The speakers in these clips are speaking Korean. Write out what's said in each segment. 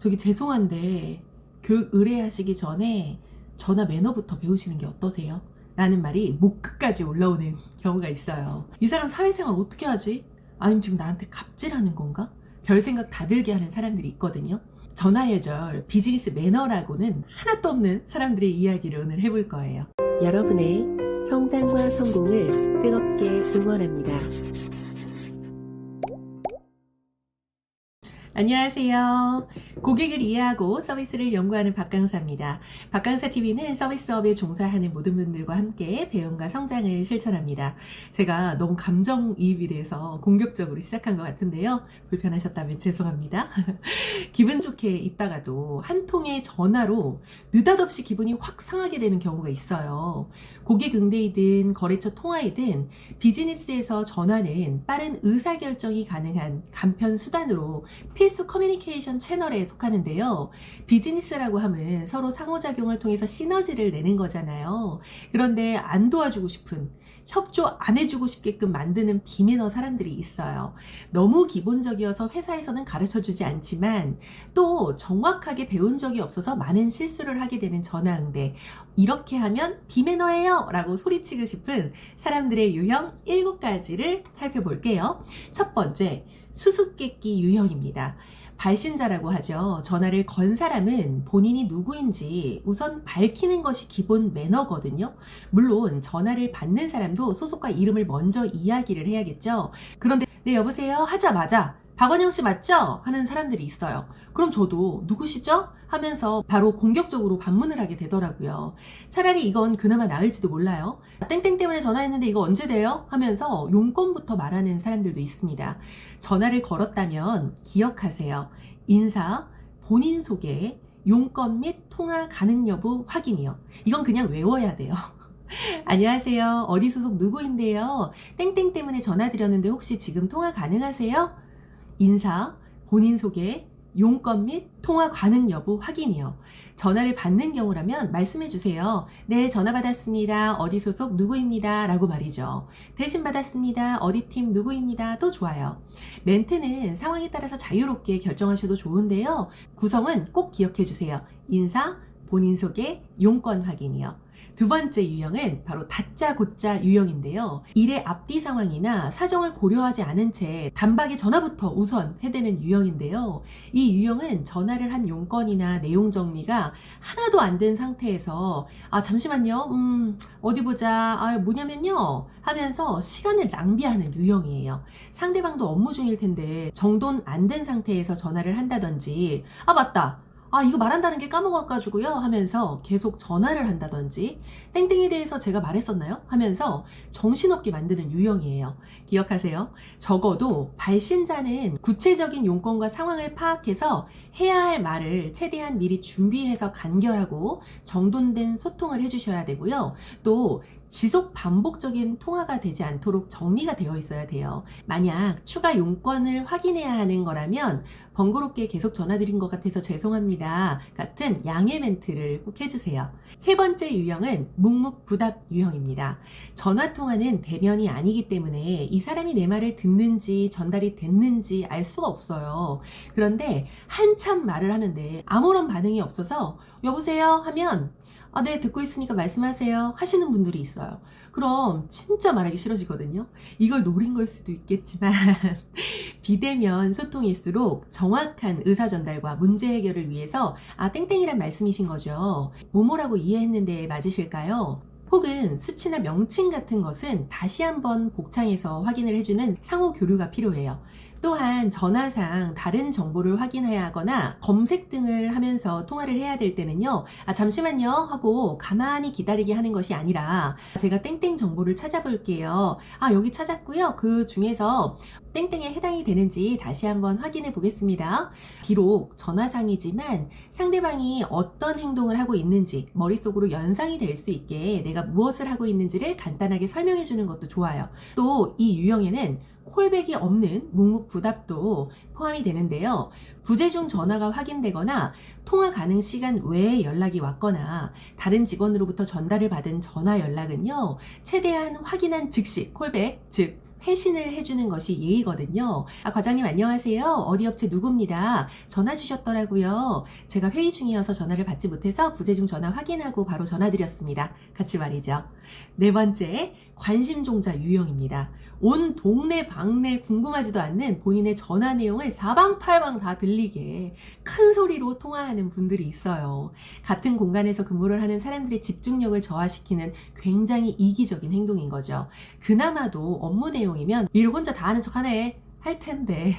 저기 죄송한데 교육 의뢰하시기 전에 전화 매너부터 배우시는 게 어떠세요? 라는 말이 목 끝까지 올라오는 경우가 있어요. 이 사람 사회생활 어떻게 하지? 아니면 지금 나한테 갑질하는 건가? 별 생각 다 들게 하는 사람들이 있거든요. 전화 예절, 비즈니스 매너라고는 하나도 없는 사람들의 이야기를 오늘 해볼 거예요. 여러분의 성장과 성공을 뜨겁게 응원합니다. 안녕하세요. 고객을 이해하고 서비스를 연구하는 박강사입니다. 박강사 TV는 서비스업에 종사하는 모든 분들과 함께 배움과 성장을 실천합니다. 제가 너무 감정이입이 돼서 공격적으로 시작한 것 같은데요. 불편하셨다면 죄송합니다. 기분 좋게 있다가도 한 통의 전화로 느닷없이 기분이 확 상하게 되는 경우가 있어요. 고객 응대이든 거래처 통화이든 비즈니스에서 전화는 빠른 의사결정이 가능한 간편 수단으로 필수 커뮤니케이션 채널에 속하는데요. 비즈니스라고 하면 서로 상호작용을 통해서 시너지를 내는 거잖아요. 그런데 안 도와주고 싶은, 협조 안 해주고 싶게끔 만드는 비매너 사람들이 있어요. 너무 기본적이어서 회사에서는 가르쳐 주지 않지만 또 정확하게 배운 적이 없어서 많은 실수를 하게 되는 전화응대. 이렇게 하면 비매너예요! 라고 소리치고 싶은 사람들의 유형 7가지를 살펴볼게요. 첫 번째, 수수께끼 유형입니다. 발신자라고 하죠. 전화를 건 사람은 본인이 누구인지 우선 밝히는 것이 기본 매너거든요. 물론 전화를 받는 사람도 소속과 이름을 먼저 이야기를 해야겠죠. 그런데 네 여보세요 하자마자 박원영 씨 맞죠? 하는 사람들이 있어요. 그럼 저도 누구시죠? 하면서 바로 공격적으로 반문을 하게 되더라고요. 차라리 이건 그나마 나을지도 몰라요. 땡땡 때문에 전화했는데 이거 언제 돼요? 하면서 용건부터 말하는 사람들도 있습니다. 전화를 걸었다면 기억하세요. 인사, 본인 소개, 용건 및 통화 가능 여부 확인이요. 이건 그냥 외워야 돼요. 안녕하세요. 어디 소속 누구인데요? 땡땡 때문에 전화드렸는데 혹시 지금 통화 가능하세요? 인사, 본인 소개, 용건 및 통화 가능 여부 확인이요. 전화를 받는 경우라면 말씀해 주세요. 네, 전화 받았습니다. 어디 소속 누구입니다. 라고 말이죠. 대신 받았습니다. 어디 팀 누구입니다. 또 좋아요. 멘트는 상황에 따라서 자유롭게 결정하셔도 좋은데요. 구성은 꼭 기억해 주세요. 인사, 본인 소개, 용건 확인이요. 두 번째 유형은 바로 다짜고짜 유형인데요. 일의 앞뒤 상황이나 사정을 고려하지 않은 채 단박에 전화부터 우선 해대는 유형인데요. 이 유형은 전화를 한 용건이나 내용 정리가 하나도 안 된 상태에서 아 잠시만요. 음 어디 보자. 아 뭐냐면요. 하면서 시간을 낭비하는 유형이에요. 상대방도 업무 중일 텐데 정돈 안 된 상태에서 전화를 한다든지 아 맞다. 아, 이거 말한다는 게 까먹어가지고요. 하면서 계속 전화를 한다든지, 땡땡에 대해서 제가 말했었나요? 하면서 정신없게 만드는 유형이에요. 기억하세요. 적어도 발신자는 구체적인 용건과 상황을 파악해서 해야 할 말을 최대한 미리 준비해서 간결하고 정돈된 소통을 해주셔야 되고요. 또 지속 반복적인 통화가 되지 않도록 정리가 되어 있어야 돼요. 만약 추가 용건을 확인해야 하는 거라면 번거롭게 계속 전화드린 것 같아서 죄송합니다. 같은 양해 멘트를 꼭 해주세요. 세 번째 유형은 묵묵부답 유형입니다. 전화 통화는 대면이 아니기 때문에 이 사람이 내 말을 듣는지 전달이 됐는지 알 수가 없어요. 그런데 한참 말을 하는데 아무런 반응이 없어서 여보세요 하면 아, 네, 듣고 있으니까 말씀하세요. 하시는 분들이 있어요. 그럼 진짜 말하기 싫어지거든요. 이걸 노린 걸 수도 있겠지만, 비대면 소통일수록 정확한 의사 전달과 문제 해결을 위해서, 아, 땡땡이란 말씀이신 거죠. 뭐뭐라고 이해했는데 맞으실까요? 혹은 수치나 명칭 같은 것은 다시 한번 복창해서 확인을 해주는 상호 교류가 필요해요. 또한 전화상 다른 정보를 확인해야 하거나 검색 등을 하면서 통화를 해야 될 때는요, 아, 잠시만요 하고 가만히 기다리게 하는 것이 아니라 제가 땡땡 정보를 찾아볼게요. 아, 여기 찾았고요. 그 중에서 땡땡에 해당이 되는지 다시 한번 확인해 보겠습니다. 비록 전화상이지만 상대방이 어떤 행동을 하고 있는지 머릿속으로 연상이 될 수 있게 내가 무엇을 하고 있는지를 간단하게 설명해 주는 것도 좋아요. 또 이 유형에는 콜백이 없는 묵묵부답도 포함이 되는데요. 부재 중 전화가 확인되거나 통화 가능 시간 외에 연락이 왔거나 다른 직원으로부터 전달을 받은 전화 연락은요. 최대한 확인한 즉시 콜백, 즉 회신을 해주는 것이 예의거든요. 아, 과장님 안녕하세요. 어디 업체 누구입니다. 전화 주셨더라고요. 제가 회의 중이어서 전화를 받지 못해서 부재중 전화 확인하고 바로 전화 드렸습니다. 같이 말이죠. 네 번째, 관심종자 유형입니다. 온 동네 방네 궁금하지도 않는 본인의 전화 내용을 사방팔방 다 들리게 큰 소리로 통화하는 분들이 있어요. 같은 공간에서 근무를 하는 사람들의 집중력을 저하시키는 굉장히 이기적인 행동인 거죠. 그나마도 업무 내용이면 일 혼자 다 아는 척 하네 할 텐데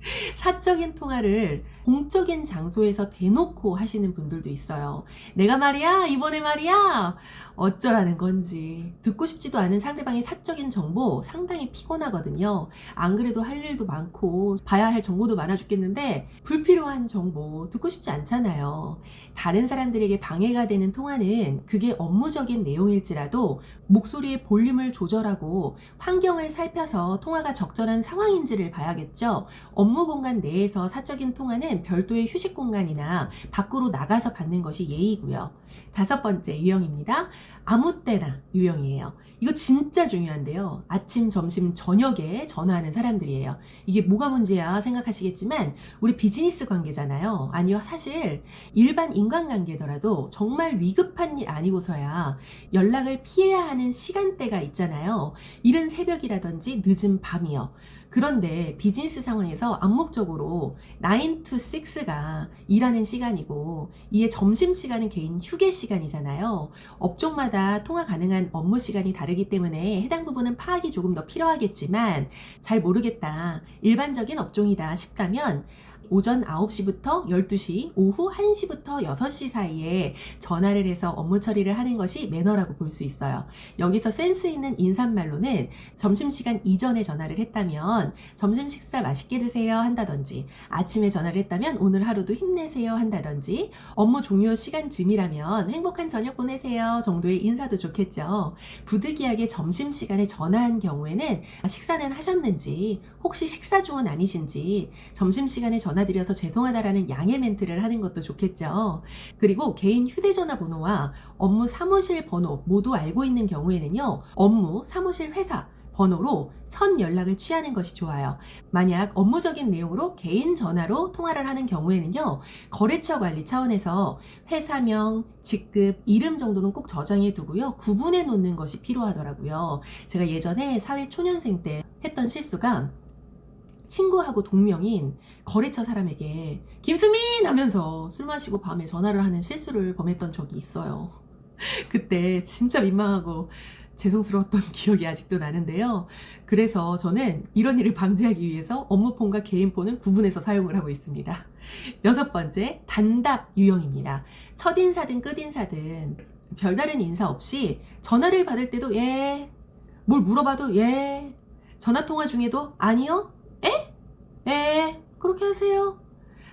사적인 통화를 공적인 장소에서 대놓고 하시는 분들도 있어요. 내가 말이야, 이번에 말이야, 어쩌라는 건지. 듣고 싶지도 않은 상대방의 사적인 정보 상당히 피곤하거든요. 안 그래도 할 일도 많고, 봐야 할 정보도 많아 죽겠는데, 불필요한 정보 듣고 싶지 않잖아요. 다른 사람들에게 방해가 되는 통화는 그게 업무적인 내용일지라도 목소리의 볼륨을 조절하고 환경을 살펴서 통화가 적절한 상황인지를 봐야겠죠. 업무 공간 내에서 사적인 통화는 별도의 휴식 공간이나 밖으로 나가서 받는 것이 예의고요. 다섯 번째 유형입니다. 아무 때나 유형이에요. 이거 진짜 중요한데요. 아침, 점심, 저녁에 전화하는 사람들이에요. 이게 뭐가 문제야 생각하시겠지만 우리 비즈니스 관계잖아요. 아니요, 사실 일반 인간관계더라도 정말 위급한 일 아니고서야 연락을 피해야 하는 시간대가 있잖아요. 이른 새벽이라든지 늦은 밤이요. 그런데 비즈니스 상황에서 암묵적으로 9 to 6가 일하는 시간이고 이에 점심 시간은 개인 휴게 시간이잖아요. 업종마다 통화 가능한 업무 시간이 다르기 때문에 해당 부분은 파악이 조금 더 필요하겠지만 잘 모르겠다. 일반적인 업종이다 싶다면 오전 9시부터 12시, 오후 1시부터 6시 사이에 전화를 해서 업무 처리를 하는 것이 매너라고 볼 수 있어요. 여기서 센스 있는 인사말로는 점심시간 이전에 전화를 했다면 점심 식사 맛있게 드세요 한다든지 아침에 전화를 했다면 오늘 하루도 힘내세요 한다든지 업무 종료 시간쯤이라면 행복한 저녁 보내세요 정도의 인사도 좋겠죠. 부득이하게 점심시간에 전화한 경우에는 식사는 하셨는지 혹시 식사 중은 아니신지 점심시간에 전화 드려서 죄송하다라는 양해 멘트를 하는 것도 좋겠죠. 그리고 개인 휴대전화 번호와 업무 사무실 번호 모두 알고 있는 경우에는요, 업무, 사무실, 회사, 번호로 선 연락을 취하는 것이 좋아요. 만약 업무적인 내용으로 개인 전화로 통화를 하는 경우에는요, 거래처 관리 차원에서 회사명, 직급, 이름 정도는 꼭 저장해 두고요, 구분해 놓는 것이 필요하더라고요. 제가 예전에 사회 초년생 때 했던 실수가 친구하고 동명인 거래처 사람에게 김수민 하면서 술 마시고 밤에 전화를 하는 실수를 범했던 적이 있어요. 그때 진짜 민망하고 죄송스러웠던 기억이 아직도 나는데요. 그래서 저는 이런 일을 방지하기 위해서 업무폰과 개인폰은 구분해서 사용을 하고 있습니다. 여섯 번째, 단답 유형입니다. 첫인사든 끝인사든 별다른 인사 없이 전화를 받을 때도 예, 뭘 물어봐도 예, 전화통화 중에도 아니요, 에? 에, 그렇게 하세요.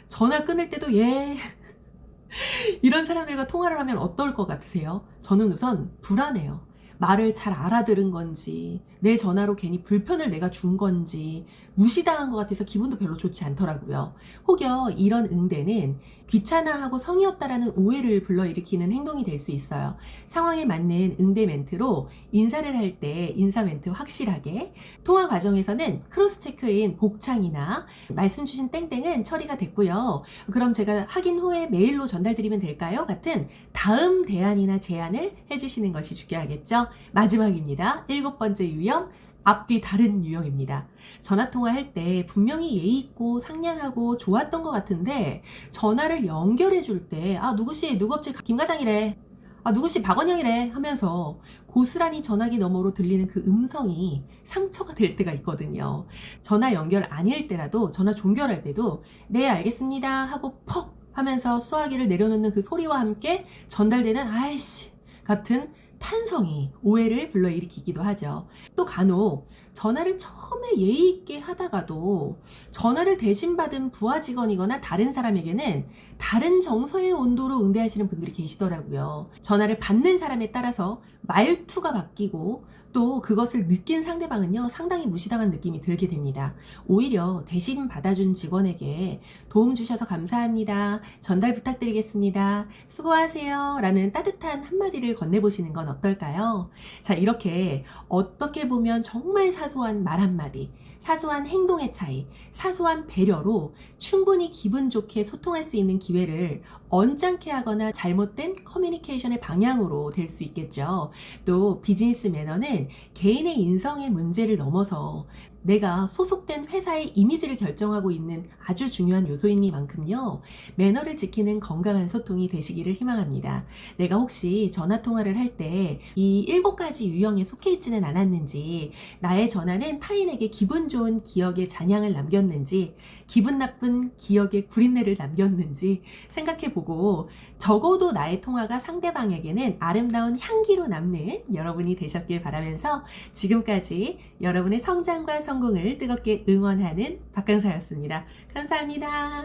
전화 끊을 때도 예. 이런 사람들과 통화를 하면 어떨 것 같으세요? 저는 우선 불안해요. 말을 잘 알아들은 건지, 내 전화로 괜히 불편을 내가 준 건지, 무시당한 것 같아서 기분도 별로 좋지 않더라고요. 혹여 이런 응대는 귀찮아하고 성의 없다라는 오해를 불러일으키는 행동이 될 수 있어요. 상황에 맞는 응대 멘트로 인사를 할 때 인사 멘트 확실하게, 통화 과정에서는 크로스 체크인 복창이나 말씀 주신 땡땡은 처리가 됐고요. 그럼 제가 확인 후에 메일로 전달드리면 될까요? 같은 다음 대안이나 제안을 해주시는 것이 중요하겠죠. 마지막입니다. 일곱 번째 유형. 앞뒤 다른 유형입니다. 전화 통화할 때 분명히 예의 있고 상냥하고 좋았던 것 같은데 전화를 연결해 줄 때 아 누구씨 누구 업체 김 과장이래 아 누구씨 박원영이래 하면서 고스란히 전화기 너머로 들리는 그 음성이 상처가 될 때가 있거든요. 전화 연결 아닐 때라도 전화 종결할 때도 네 알겠습니다 하고 퍽 하면서 수화기를 내려놓는 그 소리와 함께 전달되는 아이씨 같은 탄성이 오해를 불러일으키기도 하죠. 또 간혹 전화를 처음에 예의 있게 하다가도 전화를 대신 받은 부하 직원이거나 다른 사람에게는 다른 정서의 온도로 응대하시는 분들이 계시더라고요. 전화를 받는 사람에 따라서 말투가 바뀌고 또 그것을 느낀 상대방은요, 상당히 무시당한 느낌이 들게 됩니다. 오히려 대신 받아준 직원에게 도움 주셔서 감사합니다. 전달 부탁드리겠습니다. 수고하세요. 라는 따뜻한 한마디를 건네보시는 건 어떨까요? 자, 이렇게 어떻게 보면 정말 사소한 말 한마디, 사소한 행동의 차이, 사소한 배려로 충분히 기분 좋게 소통할 수 있는 기회를 언짢게 하거나 잘못된 커뮤니케이션의 방향으로 될 수 있겠죠. 또 비즈니스 매너는 개인의 인성의 문제를 넘어서 내가 소속된 회사의 이미지를 결정하고 있는 아주 중요한 요소이니만큼요. 매너를 지키는 건강한 소통이 되시기를 희망합니다. 내가 혹시 전화 통화를 할 때 이 일곱 가지 유형에 속해 있지는 않았는지, 나의 전화는 타인에게 기분 좋은 기억의 잔향을 남겼는지, 기분 나쁜 기억의 구린내를 남겼는지 생각해 보고, 적어도 나의 통화가 상대방에게는 아름다운 향기로 남는 여러분이 되셨길 바라면서 지금까지 여러분의 성장과 성 공을 뜨겁게 응원하는 박강사였습니다. 감사합니다.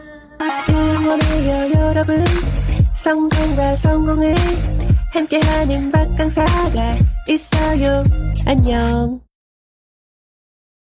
응원해요 여러분 성장과 성공을 함께하는 박강사가 있어요 안녕